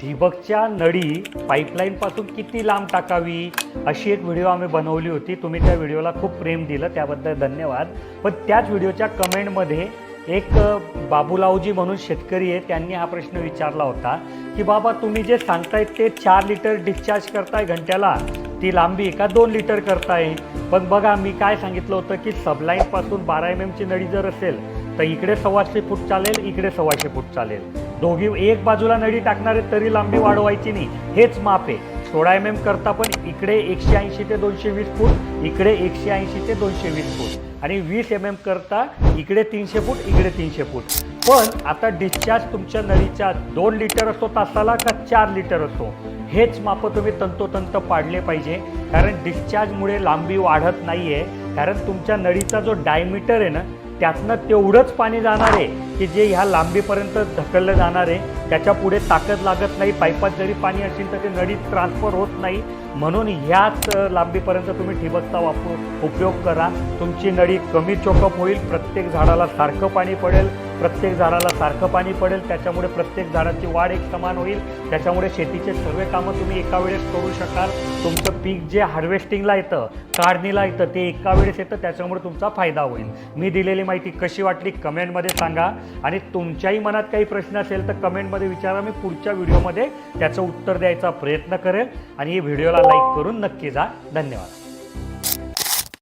ठिबकच्या नळी पाईपलाईनपासून किती लांब टाकावी? अशी एक व्हिडिओ आम्ही बनवली होती. तुम्ही त्या व्हिडिओला खूप प्रेम दिलं त्याबद्दल धन्यवाद. पण त्याच व्हिडिओच्या कमेंटमध्ये एक बाबूलावजी म्हणून शेतकरी आहे त्यांनी हा प्रश्न विचारला होता की बाबा तुम्ही जे सांगताय ते चार लिटर डिस्चार्ज करताय घंट्याला. ती लांबी का दोन लिटर करताय. पण बघा मी काय सांगितलं होतं की सबलाईनपासून बारा एम एमची नळी जर असेल तर इकडे सव्वाशे फूट चालेल इकडे सव्वाशे फूट चालेल. दोघी एक बाजूला नळी टाकणारे तरी लांबी वाढवायची नाही. हेच माप आहे. सोळा एम एम करता पण इकडे एकशे ऐंशी ते दोनशे वीस फूट इकडे एकशे ऐंशी ते दोनशे वीस फूट. आणि वीस एम एम करता इकडे तीनशे फूट इकडे तीनशे फूट. पण आता डिस्चार्ज तुमच्या नळीच्या दोन लिटर असतो तासाला का चार लिटर असतो हेच मापं तुम्ही तंतोतंत पाडले पाहिजे. कारण डिस्चार्जमुळे लांबी वाढत नाही आहे कारण तुमच्या नळीचा जो डायमीटर आहे ना त्यातनं तेवढंच पाणी जाणार आहे की जे ह्या लांबीपर्यंत ढकललं जाणार आहे. त्याच्या पुढे ताकद लागत नाही पाईपात जरी पाणी असेल तर ते नळीत ट्रान्सफर होत नाही. म्हणून ह्याच लांबीपर्यंत तुम्ही ठिबकचा वापर उपयोग करा. तुमची नळी कमी चोकअप होईल प्रत्येक झाडाला सारखं पाणी पडेल प्रत्येक झाडाला सारखं पाणी पडेल त्याच्यामुळे प्रत्येक झाडाची वाढ एक समान होईल. त्याच्यामुळे शेतीचे सर्व कामं तुम्ही एका वेळेस करू शकाल. तुमचं पीक जे हार्वेस्टिंगला येतं काढणीला येतं ते एका वेळेस येतं त्याच्यामुळे तुमचा फायदा होईल. मी दिलेली माहिती कशी वाटली कमेंटमध्ये सांगा. आणि तुमच्याही मनात काही प्रश्न असेल तर कमेंटमध्ये विचारा मी पुढच्या व्हिडिओमध्ये त्याचं उत्तर द्यायचा प्रयत्न करेल. आणि व्हिडिओला लाईक करून नक्की जा. धन्यवाद.